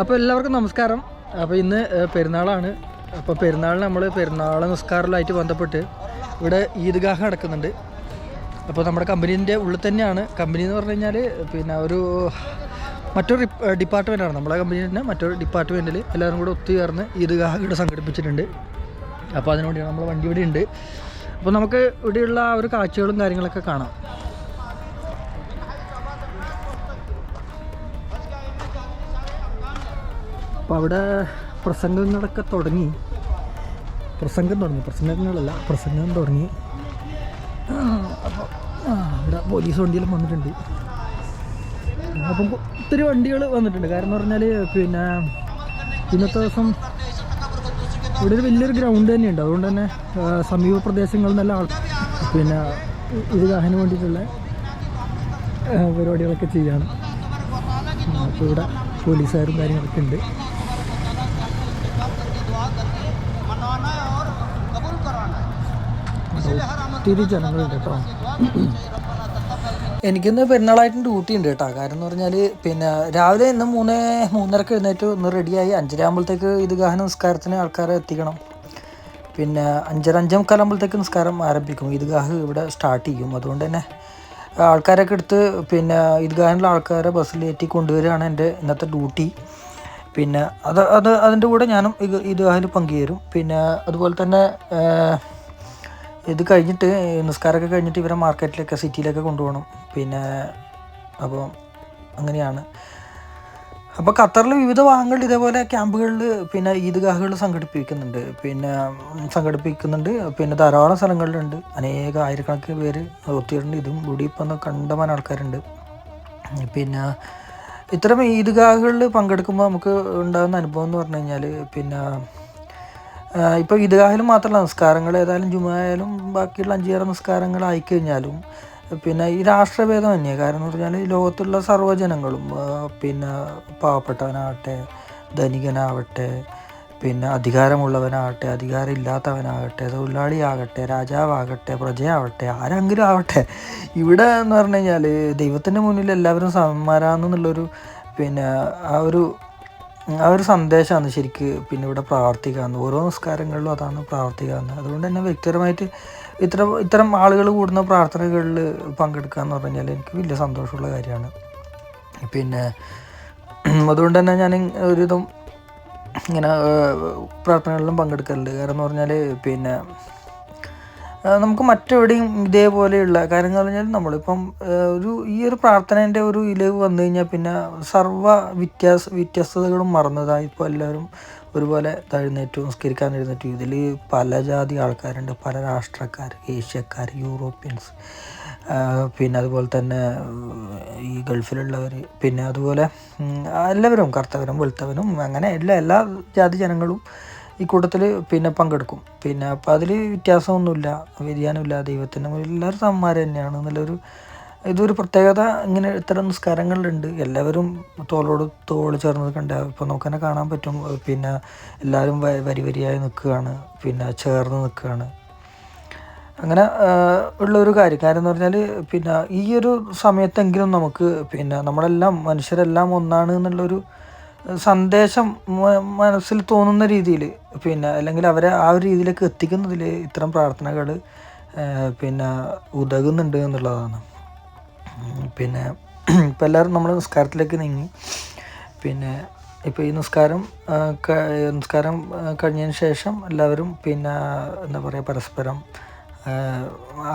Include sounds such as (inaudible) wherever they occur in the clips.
അപ്പോൾ എല്ലാവർക്കും നമസ്കാരം. അപ്പോൾ ഇന്ന് പെരുന്നാളാണ്. അപ്പോൾ പെരുന്നാൾ നമ്മൾ പെരുന്നാൾ നിസ്കാരവുമായിട്ട് ബന്ധപ്പെട്ട് ഇവിടെ ഈദ്ഗാഹ് നടക്കുന്നുണ്ട്. അപ്പോൾ നമ്മുടെ കമ്പനീന്റെ ഉള്ളിൽ തന്നെയാണ്. കമ്പനി എന്ന് പറഞ്ഞു കഴിഞ്ഞാൽ പിന്നെ ഒരു മറ്റൊരു ഡിപ്പാർട്ട്മെന്റാണ് നമ്മളെ കമ്പനി തന്നെ മറ്റൊരു ഡിപ്പാർട്ട്മെന്റിൽ എല്ലാവരും കൂടെ ഒത്തുചേർന്ന് ഈദ്ഗാഹ് ഇവിടെ സംഘടിപ്പിച്ചിട്ടുണ്ട്. അപ്പോൾ അതിനു നമ്മൾ വണ്ടി ഇവിടെ ഉണ്ട്. അപ്പോൾ നമുക്ക് ഇവിടെയുള്ള ആ ഒരു കാഴ്ചകളും കാര്യങ്ങളൊക്കെ കാണാം. അപ്പോൾ അവിടെ പ്രസംഗങ്ങളൊക്കെ തുടങ്ങി. പ്രസംഗം തുടങ്ങി. പ്രസംഗങ്ങളല്ല പ്രസംഗം തുടങ്ങി. അപ്പോൾ ഇവിടെ പോലീസ് വണ്ടിയെല്ലാം വന്നിട്ടുണ്ട്. അപ്പം ഒത്തിരി വണ്ടികൾ വന്നിട്ടുണ്ട്. കാരണം പറഞ്ഞാൽ പിന്നെ ഇന്നത്തെ ദിവസം ഇവിടെ ഒരു വലിയൊരു ഗ്രൗണ്ട് തന്നെയുണ്ട്. അതുകൊണ്ട് തന്നെ സമീപ പ്രദേശങ്ങളിൽ നല്ല ആൾ പിന്നെ ഇത് ദാഹന് വേണ്ടിയിട്ടുള്ള പരിപാടികളൊക്കെ ചെയ്യാണ്. അപ്പോൾ ഇവിടെ പോലീസുകാരും കാര്യങ്ങളൊക്കെ ഉണ്ട്. ഒത്തിരി ജനങ്ങളുണ്ട് കേട്ടോ. എനിക്കിന്ന് പെരുന്നാളായിട്ടും ഡ്യൂട്ടി ഉണ്ട് കേട്ടോ. കാര്യം എന്ന് പറഞ്ഞാൽ പിന്നെ രാവിലെ ഇന്ന് മൂന്ന് മൂന്നരക്ക് എഴുന്നേറ്റ് ഒന്ന് റെഡിയായി അഞ്ചരയാകുമ്പോഴത്തേക്ക് ഇത് ഗാഹന നിസ്കാരത്തിന് ആൾക്കാരെ എത്തിക്കണം. പിന്നെ അഞ്ചര അഞ്ചേ നിസ്കാരം ആരംഭിക്കും. ഈദ്ഗാഹ് ഇവിടെ സ്റ്റാർട്ട് ചെയ്യും. അതുകൊണ്ട് തന്നെ ആൾക്കാരൊക്കെ എടുത്ത് പിന്നെ ഈദ്ഗാഹിനുള്ള ആൾക്കാരെ ബസ്സിലേറ്റി കൊണ്ടുവരികയാണ് എന്റെ ഇന്നത്തെ ഡ്യൂട്ടി പിന്നെ അത് അത് അതിന്റെ കൂടെ ഞാനും ഈദ്ഗാഹിൽ പങ്കുചേരും. പിന്നെ അതുപോലെ തന്നെ ഇത് കഴിഞ്ഞിട്ട് നിസ്കാരമൊക്കെ കഴിഞ്ഞിട്ട് ഇവരെ മാർക്കറ്റിലൊക്കെ സിറ്റിയിലൊക്കെ കൊണ്ടുപോകണം. പിന്നെ അപ്പോൾ അങ്ങനെയാണ്. അപ്പോൾ ഖത്തറിൽ വിവിധ ഭാഗങ്ങളിൽ ഇതേപോലെ ക്യാമ്പുകളിൽ പിന്നെ ഈദ്ഗാഹുകൾ സംഘടിപ്പിക്കുന്നുണ്ട്. പിന്നെ സംഘടിപ്പിക്കുന്നുണ്ട്. പിന്നെ ധാരാളം സ്ഥലങ്ങളിലുണ്ട്. അനേക ആയിരക്കണക്കിന് പേര് ഒത്തിരിണ്ട് ഇതും കൂടി ഇപ്പം കണ്ടമാൻ ആൾക്കാരുണ്ട്. പിന്നെ ഇത്തരം ഈദ്ഗാഹുകളിൽ പങ്കെടുക്കുമ്പോൾ നമുക്ക് ഉണ്ടാകുന്ന അനുഭവം എന്ന് പറഞ്ഞു കഴിഞ്ഞാൽ പിന്നെ ഇപ്പോൾ ഈദ്ഗാഹിലും മാത്രമല്ല നിസ്കാരങ്ങൾ ഏതായാലും ജുമായാലും ബാക്കിയുള്ള അഞ്ചേറെ നിസ്കാരങ്ങൾ ആയിക്കഴിഞ്ഞാലും പിന്നെ ഈ രാഷ്ട്രഭേദം തന്നെയാണ് കാരണം എന്ന് പറഞ്ഞാൽ ലോകത്തുള്ള സർവജനങ്ങളും പിന്നെ പാവപ്പെട്ടവനാവട്ടെ ധനികനാവട്ടെ പിന്നെ അധികാരമുള്ളവനാകട്ടെ അധികാരമില്ലാത്തവനാകട്ടെ തൊഴിലാളിയാകട്ടെ രാജാവാകട്ടെ പ്രജയാവട്ടെ ആരെങ്കിലും ആവട്ടെ. ഇവിടെ എന്ന് പറഞ്ഞു കഴിഞ്ഞാൽ ദൈവത്തിന്റെ മുന്നിൽ എല്ലാവരും സമന്മാരാണെന്നുള്ളൊരു പിന്നെ ആ ഒരു ആ ഒരു സന്ദേശമാണ് ശരിക്ക് പിന്നെ ഇവിടെ പ്രാർത്ഥിക്കാന്ന് ഓരോ നിസ്കാരങ്ങളിലും അതാണ് പ്രാർത്ഥിക്കാന്ന് അതുകൊണ്ട് തന്നെ വ്യക്തിപരമായിട്ട് ഇത്ര ഇത്തരം ആളുകൾ കൂടുന്ന പ്രാർത്ഥനകളിൽ പങ്കെടുക്കുക എന്ന് പറഞ്ഞു കഴിഞ്ഞാൽ എനിക്ക് വലിയ സന്തോഷമുള്ള കാര്യമാണ്. പിന്നെ അതുകൊണ്ട് തന്നെ ഞാൻ ഒരുവിധം ഇങ്ങനെ പ്രാർത്ഥനകളിലും പങ്കെടുക്കലുണ്ട് കാരണം എന്ന് പറഞ്ഞാൽ പിന്നെ നമുക്ക് മറ്റെവിടെയും ഇതേപോലെയുള്ള കാര്യങ്ങൾ എന്ന് പറഞ്ഞാൽ നമ്മളിപ്പം ഒരു ഈ ഒരു പ്രാർത്ഥനേന്റെ ഒരു ഇലവ് വന്നു കഴിഞ്ഞാൽ പിന്നെ സർവ വ്യത്യാസ വ്യത്യസ്തതകളും മറന്നതായി ഇപ്പോൾ എല്ലാവരും ഒരുപോലെ എഴുന്നേറ്റു നിസ്കരിക്കാൻ എഴുന്നേറ്റ് ഇതിൽ പല ജാതി ആൾക്കാരുണ്ട്. പല രാഷ്ട്രക്കാർ ഏഷ്യക്കാർ യൂറോപ്യൻസ് പിന്നെ അതുപോലെ തന്നെ ഈ ഗൾഫിലുള്ളവർ പിന്നെ അതുപോലെ എല്ലാവരും കറുത്തവനും വെളുത്തവനും അങ്ങനെ എല്ലാ എല്ലാ ജാതി ജനങ്ങളും ഈ കൂട്ടത്തിൽ പിന്നെ പങ്കെടുക്കും. പിന്നെ അപ്പം അതിൽ വ്യത്യാസമൊന്നുമില്ല. വ്യതിയാനമില്ല ദൈവത്തിന്റെ മുന്നിൽ. എല്ലാവരും സമ്മാരം തന്നെയാണ് എന്നുള്ളൊരു ഇതൊരു പ്രത്യേകത ഇങ്ങനെ ഇത്തരം നിസ്കാരങ്ങളിലുണ്ട്. എല്ലാവരും തോളോട് തോൾ ചേർന്ന് കണ്ട ഇപ്പോൾ നമുക്ക് തന്നെ കാണാൻ പറ്റും. പിന്നെ എല്ലാവരും വരി വരിയായി നിൽക്കുകയാണ്. പിന്നെ ചേർന്ന് നിൽക്കുകയാണ്. അങ്ങനെ ഉള്ള ഉള്ളൊരു കാര്യം. കാര്യം എന്ന് പറഞ്ഞാൽ പിന്നെ ഈ ഒരു സമയത്തെങ്കിലും നമുക്ക് പിന്നെ നമ്മളെല്ലാം മനുഷ്യരെല്ലാം ഒന്നാണ് എന്നുള്ളൊരു സന്ദേശം മനസ്സിൽ തോന്നുന്ന രീതിയിൽ പിന്നെ അല്ലെങ്കിൽ അവരെ ആ ഒരു രീതിയിലേക്ക് എത്തിക്കുന്നതിൽ ഇത്തരം പ്രാർത്ഥനകൾ പിന്നെ ഉതകുന്നുണ്ട് എന്നുള്ളതാണ്. പിന്നെ ഇപ്പം എല്ലാവരും നമ്മൾ നിസ്കാരത്തിലേക്ക് നീങ്ങി. പിന്നെ ഇപ്പോൾ ഈ നിസ്കാരം നിസ്കാരം കഴിഞ്ഞതിന് ശേഷം എല്ലാവരും പിന്നെ എന്താ പറയുക പരസ്പരം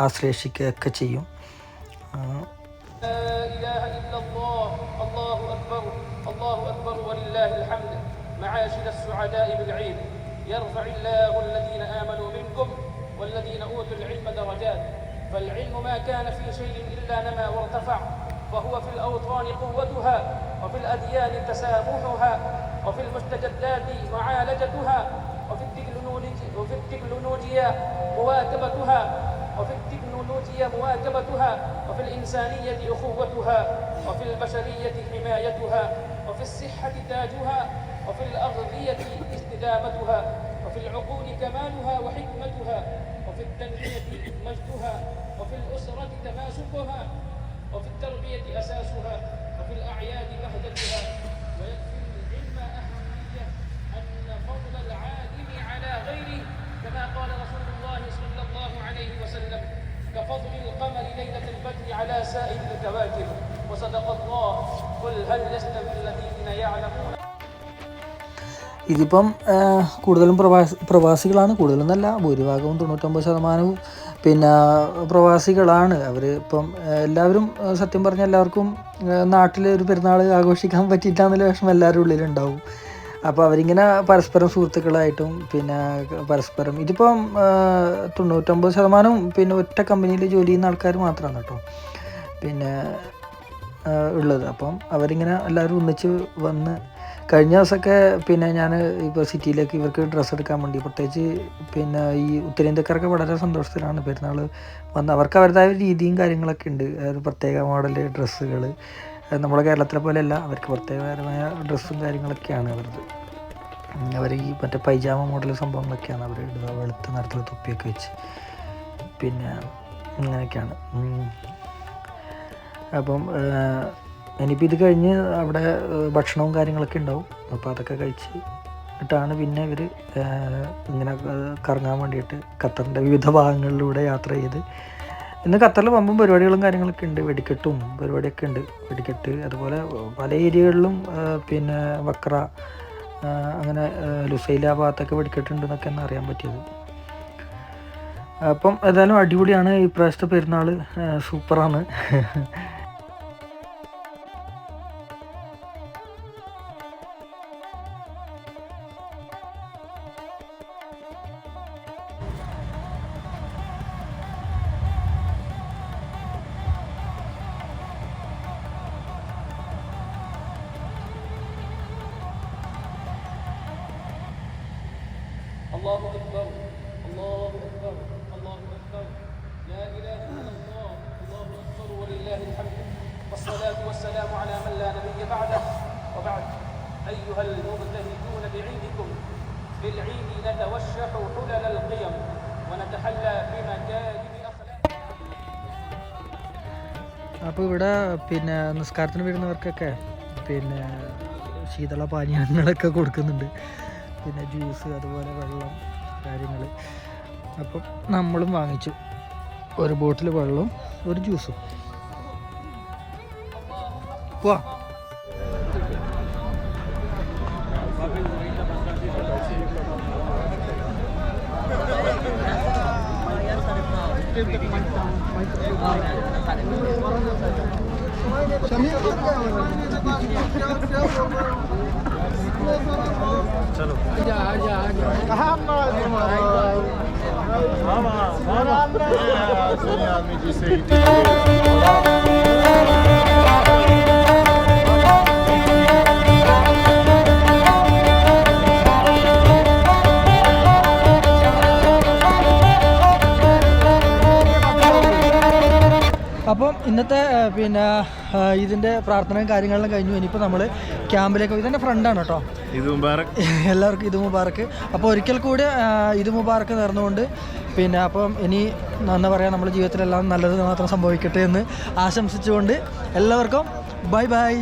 ആശ്ലേഷിക്കുകയൊക്കെ ചെയ്യും. يرفع الله الذين آمنوا منكم والذين أوتوا العلم درجات. فالعلم ما كان في شيء إلا نما وارتفع فهو في الأوطان قوتها وفي الأديان تسامحها وفي المستجدات معالجتها وفي وفي التكنولوجيا مواكبتها وفي التكنولوجيا مواكبتها وفي الإنسانية أخوتها. وفي البشرية حمايتها وفي الصحة تاجها وفي الأغذية استدامتها وفي العقول كمالها وحكمتها وفي التنمية مجدها وفي الأسرة تماسكها وفي التربية أساسها وفي الأعياد بهجتها ഇതിപ്പം കൂടുതലും പ്രവാസി പ്രവാസികളാണ്. കൂടുതലൊന്നല്ല ഭൂരിഭാഗവും തൊണ്ണൂറ്റൊമ്പത് ശതമാനവും പിന്നെ പ്രവാസികളാണ്. അവർ ഇപ്പം എല്ലാവരും സത്യം പറഞ്ഞാൽ എല്ലാവർക്കും നാട്ടിൽ ഒരു പെരുന്നാൾ ആഘോഷിക്കാൻ പറ്റിയിട്ടാണെന്നുള്ള വിഷമം എല്ലാവരുടെ ഉള്ളിലുണ്ടാവും. അപ്പോൾ അവരിങ്ങനെ പരസ്പരം സുഹൃത്തുക്കളായിട്ടും പിന്നെ പരസ്പരം ഇതിപ്പം തൊണ്ണൂറ്റൊമ്പത് ശതമാനവും പിന്നെ ഒറ്റ കമ്പനിയിൽ ജോലി ചെയ്യുന്ന ആൾക്കാർ മാത്രമാണ് കേട്ടോ. പിന്നെ ഉള്ളത്. അപ്പം അവരിങ്ങനെ എല്ലാവരും ഒന്നിച്ച് വന്ന് കഴിഞ്ഞ ദിവസമൊക്കെ പിന്നെ ഞാൻ ഇപ്പോൾ സിറ്റിയിലേക്ക് ഇവർക്ക് ഡ്രസ്സ് എടുക്കാൻ വേണ്ടി പ്രത്യേകിച്ച് പിന്നെ ഈ ഉത്തരേന്ത്യക്കാരൊക്കെ വളരെ സന്തോഷത്തിലാണ്. പെരുന്നാൾ വന്ന് അവർക്ക് അവരുടേതായ രീതിയും കാര്യങ്ങളൊക്കെ ഉണ്ട്. അതായത് പ്രത്യേക മോഡൽ ഡ്രസ്സുകൾ നമ്മുടെ കേരളത്തിലെ പോലെയല്ല അവർക്ക് പ്രത്യേകപരമായ ഡ്രസ്സും കാര്യങ്ങളൊക്കെയാണ് അവരത്. അവർ ഈ മറ്റേ പൈജാമ മോഡൽ സംഭവങ്ങളൊക്കെയാണ് അവർ ഇടുക വെളുത്ത നിറത്തിൽ തൊപ്പിയൊക്കെ വെച്ച്. പിന്നെ അങ്ങനെയൊക്കെയാണ്. അപ്പം ഇനിയിപ്പോൾ ഇത് കഴിഞ്ഞ് അവിടെ ഭക്ഷണവും കാര്യങ്ങളൊക്കെ ഉണ്ടാവും. അപ്പോൾ അതൊക്കെ കഴിച്ച് ിട്ടാണ് പിന്നെ ഇവർ ഇങ്ങനെ കറങ്ങാൻ വേണ്ടിയിട്ട് ഖത്തറിന്റെ വിവിധ ഭാഗങ്ങളിലൂടെ യാത്ര ചെയ്ത്. ഇന്ന് ഖത്തറിൽ വമ്പും പരിപാടികളും കാര്യങ്ങളൊക്കെ ഉണ്ട്. വെടിക്കെട്ടും പരിപാടിയൊക്കെ ഉണ്ട്. വെടിക്കെട്ട് അതുപോലെ പല ഏരിയകളിലും പിന്നെ വക്ര അങ്ങനെ ലുസൈല ഭാഗത്തൊക്കെ വെടിക്കെട്ടുണ്ട് എന്നൊക്കെയാണ് അറിയാൻ പറ്റിയത്. അപ്പം ഏതായാലും അടിപൊളിയാണ്. ഈ പ്രാവശ്യത്തെ പെരുന്നാൾ സൂപ്പറാണ്. (laughs) الله أكبر الله أكبر الله أكبر لا إله إلا الله الله أكبر ولله الحمد والصلاة والسلام على من لا نبي بعده وبعد أيها المبتهجون بعيدكم بالعيد نتوشح حلل القيم ونتحلى بمكارم أخلاق അപ്പോൾ ഇവിടെ പിന്നെ നിസ്കാരത്തിന് വരുന്നവർക്കൊക്കെ പിന്നെ ശീതള പാനീയങ്ങളൊക്കെ കൊടുക്കുന്നുണ്ട് പിന്നെ ജ്യൂസ് അതുപോലെ വെള്ളം കാര്യങ്ങൾ അപ്പം നമ്മളും വാങ്ങിച്ചു. ഒരു ബോട്ടിൽ വെള്ളവും ഒരു ജ്യൂസും. चलो आदमी जी से അപ്പം ഇന്നത്തെ പിന്നെ ഇതിന്റെ പ്രാർത്ഥനയും കാര്യങ്ങളെല്ലാം കഴിഞ്ഞു. ഇനിയിപ്പോൾ നമ്മൾ ക്യാമ്പിലേക്ക് പോയി. ഇതെന്റെ ഫ്രണ്ടാണ് കേട്ടോ. ഇത് മുബാറക്. (laughs) എല്ലാവർക്കും ഇത് മുബാറക്ക് അപ്പോൾ ഒരിക്കൽ കൂടി ഇത് മുബാറക്ക് നേർന്നുകൊണ്ട് പിന്നെ അപ്പം ഇനി എന്താ പറയുക നമ്മുടെ ജീവിതത്തിലെല്ലാം നല്ലത് മാത്രം സംഭവിക്കട്ടെ എന്ന് ആശംസിച്ചുകൊണ്ട് എല്ലാവർക്കും ബൈ ബൈ.